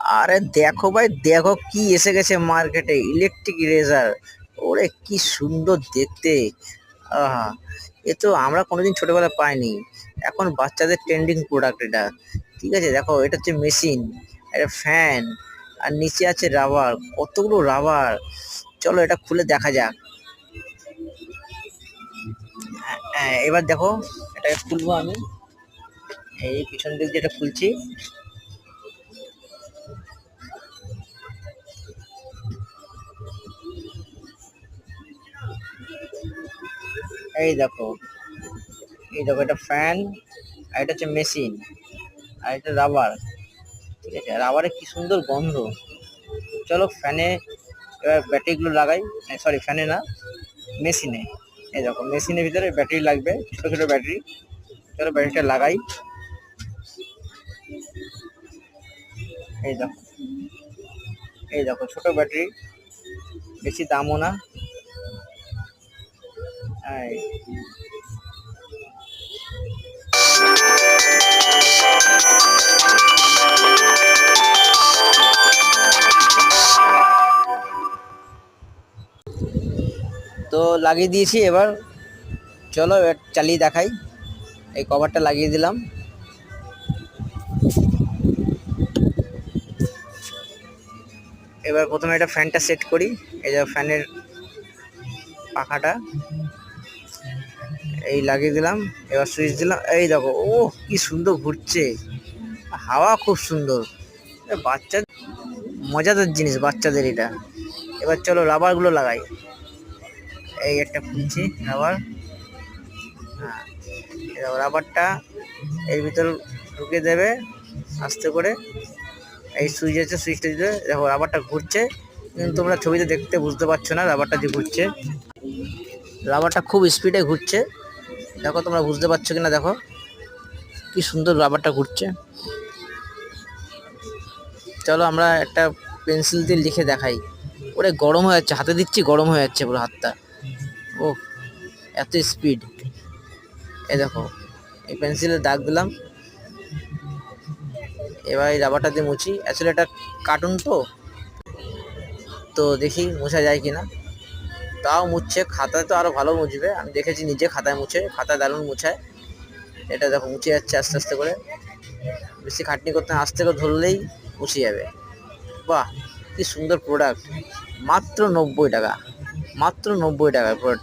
আরে দেখো ভাই দেখো কি এসে গেছে মার্কেটে ইলেকট্রিক ইরেজার ওরে কি সুন্দর দেখতে। আহা এ তো আমরা কোনোদিন ছোটবেলায় পাইনি। এখন বাচ্চাদের ট্রেন্ডিং প্রোডাক্ট এটা। ঠিক আছে দেখো এটা হচ্ছে মেশিন এটা ফ্যান আর নিচে আছে রাবার কতগুলো রাবার চলো এটা খুলে দেখা যাক। হ্যাঁ, এবার দেখো এটা খুলবো আমি। এই পিছন দিক যেটা খুলছি। এই দেখো। এই দেখো, এটা ফ্যান আর এটা হচ্ছে মেশিন আর এটা রাবার ঠিক আছে? রাবারের কি সুন্দর গন্ধ। চলো ফ্যানে এবার ব্যাটারিগুলো লাগাই। সরি ফ্যানে না মেশিনে এই দেখো মেশিনের ভিতরে ব্যাটারি লাগবে, ছোট ছোট ব্যাটারি চলো ব্যাটারিটা লাগাই। এই দেখো এই দেখো, ছোট ব্যাটারি বেশি দামও না। তো লাগিয়ে দিয়েছি এবার। চলো, এবার চালিয়ে দেখাই। এই কভারটা লাগিয়ে দিলাম। এবার প্রথমে এটা ফ্যানটা সেট করি। এই যে ফ্যানের পাখাটা। এই লাগিয়ে দিলাম, এবার সুইচ দিলাম। এই দেখো ও কি সুন্দর ঘুরছে। হাওয়া খুব সুন্দর। বাচ্চা মজাদার জিনিস বাচ্চাদের এটা। এবার চলো রাবারগুলো লাগাই। এই একটা খুলছি রাবার হ্যাঁ রাবারটা এর ভিতর ঢুকে দেবে, আস্তে করে। এই সুইচ আছে সুইচটা দিতে দেখো রাবারটা ঘুরছে। কিন্তু তোমরা ছবিতে দেখতে বুঝতে পারছ না রাবারটা যে ঘুরছে। রাবারটা খুব স্পিডে ঘুরছে। দেখো তোমরা বুঝতে পারছ কিনা, দেখো। কি সুন্দর রাবারটা ঘুরছে। চলো আমরা একটা পেন্সিল দিয়ে লিখে দেখাই। ওরে, গরম হয়ে যাচ্ছে। হাতে দিচ্ছি, গরম হয়ে যাচ্ছে পুরো হাতটা। ও এত স্পিড। এ দেখো, এই পেন্সিলে দাগ দিলাম। এবার এই রাবারটা দিয়ে মুছি। অ্যাকচুয়ালি এটা কার্টুন তো। তো দেখি, মোছা যায় কিনা। তাও মুছছে খাতায় তো আরও ভালো মুছবে। আমি দেখেছি নিজে খাতায় মুছে, খাতায় দারুণ মুছায়। এটা দেখো, মুছে যাচ্ছে আস্তে আস্তে করে। বেশি খাটনি করতে আস্তে করে ধরলেই মুছে যাবে। বাহ, কি সুন্দর প্রোডাক্ট মাত্র নব্বই টাকা। মাত্র নব্বই টাকা প্রোডাক্ট